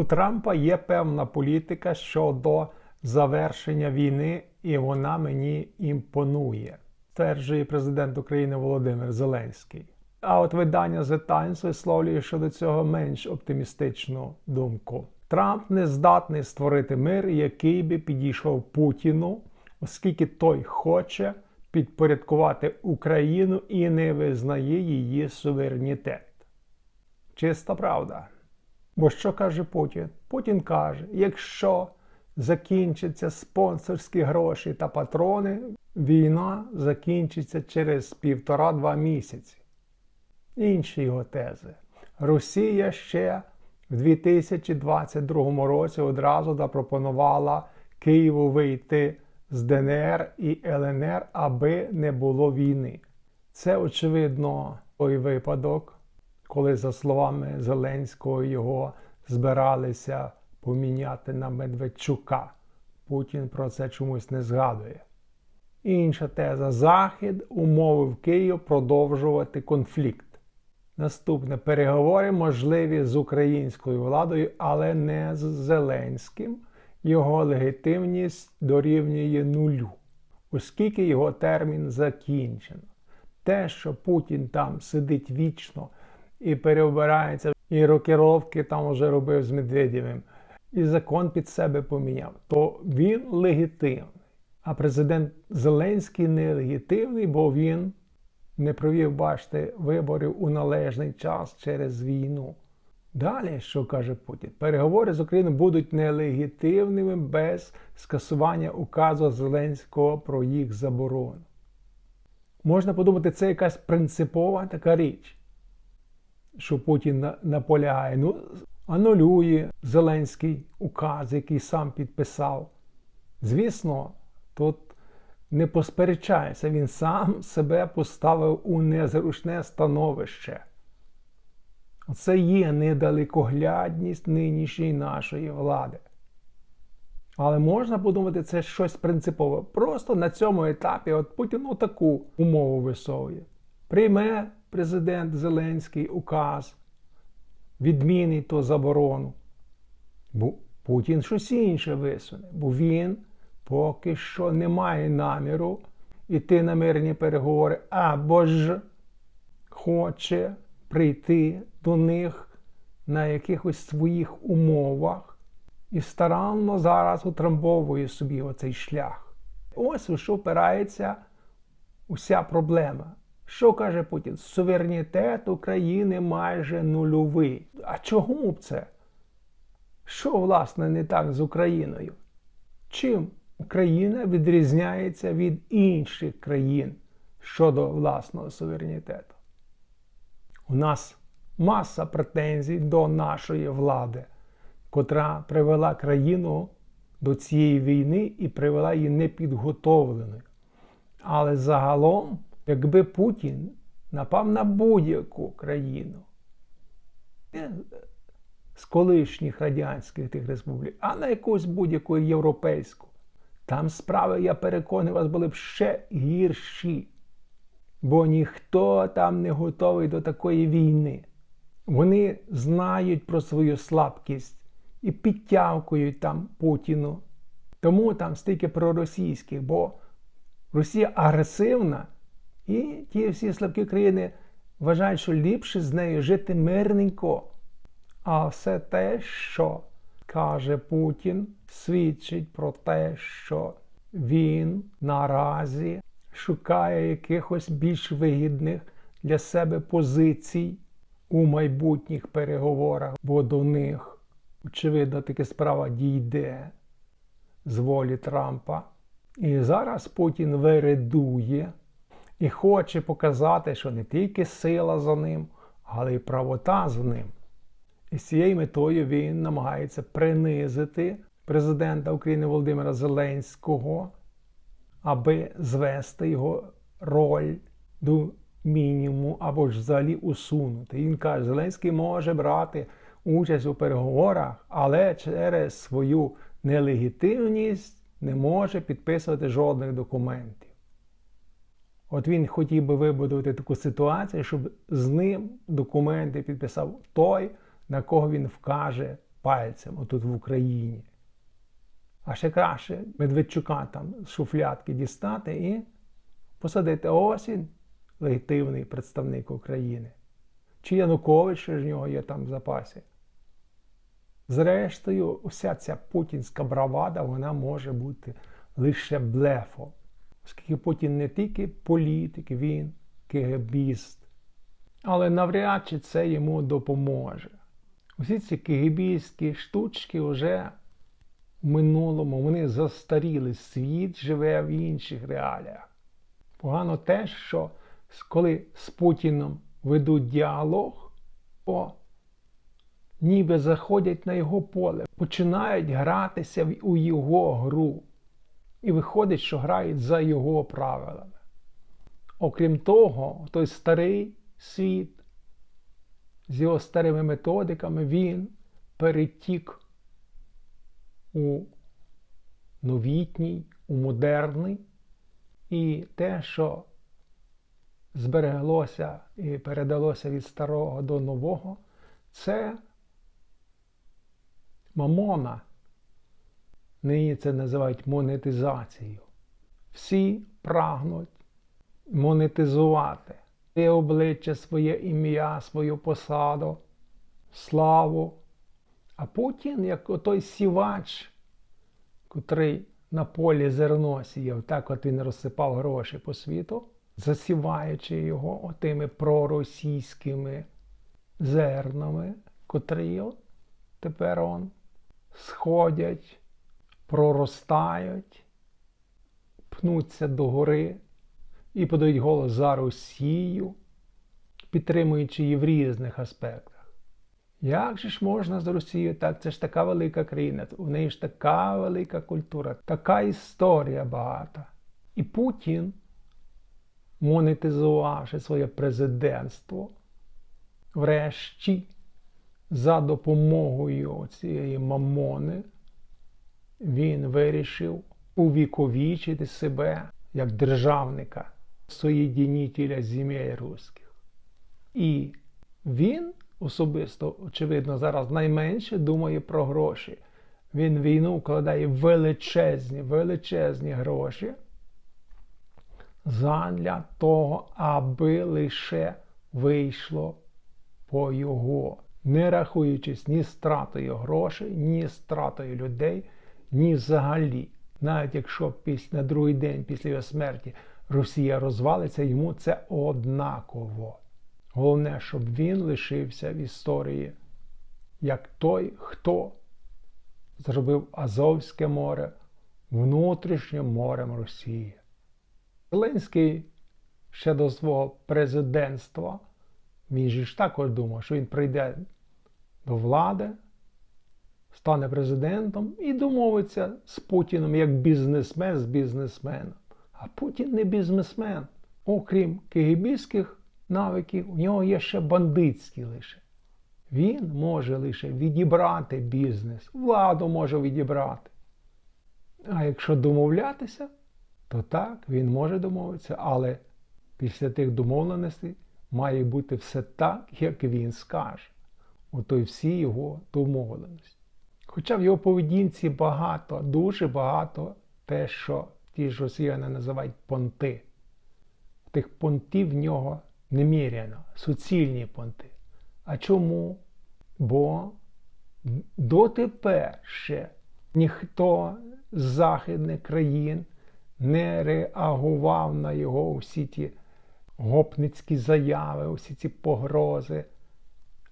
У Трампа є певна політика щодо завершення війни, і вона мені імпонує, стверджує президент України Володимир Зеленський. А от видання The Times висловлює щодо цього менш оптимістичну думку. Трамп не здатний створити мир, який би підійшов Путіну, оскільки той хоче підпорядкувати Україну і не визнає її суверенітет. Чиста правда. Бо що каже Путін? Путін каже: якщо закінчаться спонсорські гроші та патрони, війна закінчиться через півтора-два місяці. Інші його тези. Росія ще в 2022 році одразу запропонувала Києву вийти з ДНР і ЛНР, аби не було війни. Це, очевидно, той випадок, коли, за словами Зеленського, його збиралися поміняти на Медведчука. Путін про це чомусь не згадує. Інша теза: Захід умовив Київ продовжувати конфлікт. Наступне переговори можливі з українською владою, але не з Зеленським. Його легітимність дорівнює нулю, оскільки його термін закінчено. Те, що Путін там сидить вічно і переобирається, і рокіровки там вже робив з Медведєвим, і закон під себе поміняв, то він легітимний. А президент Зеленський не легітимний, бо він не провів, бачите, виборів у належний час через війну. Далі, що каже Путін, переговори з Україною будуть нелегітимними без скасування указу Зеленського про їх заборону. Можна подумати, це якась принципова така річ, що Путін наполягає. Ну, анулює Зеленський указ, який сам підписав. Звісно, тут не посперечається, він сам себе поставив у незручне становище. Це є недалекоглядність нинішньої нашої влади. Але можна подумати, це щось принципове. Просто на цьому етапі от Путін ну, таку умову висовує. Прийме президент Зеленський указ, відмінить ту заборону. Бо Путін щось інше висуне, бо він поки що не має наміру йти на мирні переговори, або ж хоче прийти до них на якихось своїх умовах і старанно зараз утрамбовує собі оцей шлях. Ось у що впирається уся проблема. Що каже Путін? Суверенітет України майже нульовий. А чому б це? Що, власне, не так з Україною? Чим Україна відрізняється від інших країн щодо власного суверенітету? У нас маса претензій до нашої влади, котра привела країну до цієї війни і привела її непідготовленою. Але загалом, якби Путін напав на будь-яку країну з колишніх радянських тих республік, а на якусь будь-яку європейську, там справи, я переконаний, вас були б ще гірші. Бо ніхто там не готовий до такої війни. Вони знають про свою слабкість і підтягують там Путіну. Тому там стільки проросійських, бо Росія агресивна, і ті всі слабкі країни вважають, що ліпше з нею жити мирненько. А все те, що каже Путін, свідчить про те, що він наразі шукає якихось більш вигідних для себе позицій у майбутніх переговорах, бо до них, очевидно, таки справа дійде з волі Трампа. І зараз Путін виридує і хоче показати, що не тільки сила за ним, але й правота за ним. І з цією метою він намагається принизити президента України Володимира Зеленського аби звести його роль до мінімуму або ж взагалі усунути. Він каже, Зеленський може брати участь у переговорах, але через свою нелегітимність не може підписувати жодних документів. От він хотів би вибудувати таку ситуацію, щоб з ним документи підписав той, на кого він вкаже пальцем отут в Україні. А ще краще Медведчука там з шуфлятки дістати і посадити ось він, легітимний представник України. Чи Янукович що ж в нього є там в запасі. Зрештою, вся ця путінська бравада вона може бути лише блефом. Оскільки Путін не тільки політик, він кегебіст. Але навряд чи це йому допоможе. Усі ці кегебістські штучки вже в минулому вони застаріли. Світ живе в інших реаліях. Погано те, що коли з Путіном ведуть діалог, то ніби заходять на його поле, починають гратися у його гру. І виходить, що грають за його правилами. Окрім того, той старий світ з його старими методиками, він перетік у новітній, у модерний. І те, що збереглося і передалося від старого до нового, це мамона. Нині це називають монетизацією. Всі прагнуть монетизувати своє обличчя, своє ім'я, свою посаду, славу. А Путін, як отой сівач, котрий на полі зерно сіяв, так от він розсипав гроші по світу, засіваючи його отими проросійськими зернами, котрі тепер он сходять, проростають, пнуться догори і подають голос за Росію, підтримуючи її в різних аспектах. Як же ж можна з Росією так? Це ж така велика країна, у неї ж така велика культура, така історія багата. І Путін, монетизувавши своє президентство, врешті, за допомогою цієї мамони, він вирішив увіковічити себе як державника, соєдінітеля земель русських. І він особисто, очевидно, зараз найменше думає про гроші. Він війну вкладає величезні, величезні гроші задля того, аби лише вийшло по його, не рахуючись ні стратою грошей, ні стратою людей, ні взагалі. Навіть якщо на другий день після його смерті Росія розвалиться, йому це однаково. Головне, щоб він лишився в історії як той, хто зробив Азовське море внутрішнім морем Росії. Зеленський ще до свого президентства, він ж також думав, що він прийде до влади, стане президентом і домовиться з Путіним як бізнесмен з бізнесменом. А Путін не бізнесмен, окрім кигибійських навиків, у нього є ще бандитські лише. Він може лише відібрати бізнес, владу може відібрати. А якщо домовлятися, то так, він може домовитися, але після тих домовленостей має бути все так, як він скаже. Ото й всі його домовленості. Хоча в його поведінці багато, дуже багато те, що ті ж росіяни називають понти. Тих понтів в нього неміряно, суцільні понти. А чому? Бо дотепер ще ніхто з західних країн не реагував на його усі ті гопницькі заяви, усі ці погрози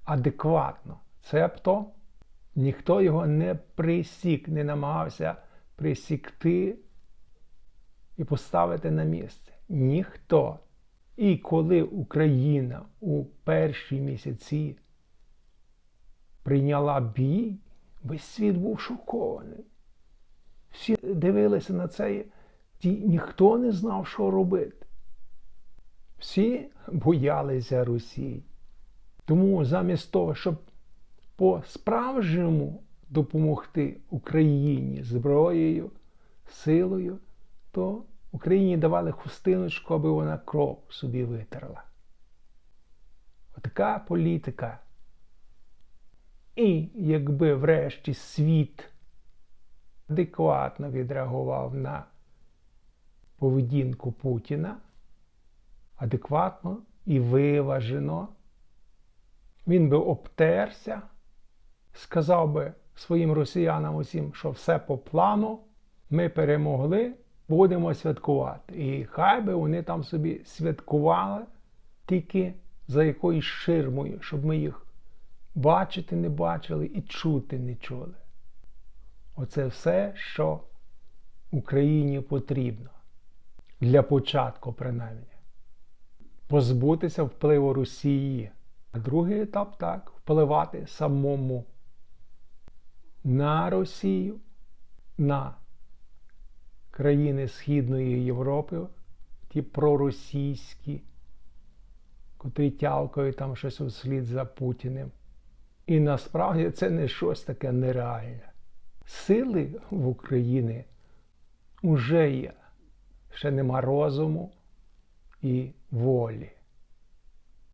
адекватно. Цебто ніхто його не присік, не намагався присікти і поставити на місце. Ніхто. І коли Україна у перші місяці прийняла бій, весь світ був шокований. Всі дивилися на це, і ніхто не знав, що робити. Всі боялися Росії. Тому замість того, щоб по-справжньому допомогти Україні зброєю, силою, то Україні давали хустиночку, аби вона кров собі витерла. Отака політика. І якби врешті світ адекватно відреагував на поведінку Путіна, адекватно і виважено, він би обтерся, сказав би своїм росіянам усім, що все по плану, ми перемогли, будемо святкувати. І хай би вони там собі святкували тільки за якоюсь ширмою, щоб ми їх бачити не бачили і чути не чули. Оце все, що Україні потрібно. Для початку, принаймні. Позбутися впливу Росії. А другий етап так впливати самому на Росію, на країни Східної Європи, ті проросійські, котрі тявкають там щось услід за Путіним. І насправді це не щось таке нереальне. Сили в Україні вже є. Ще нема розуму і волі.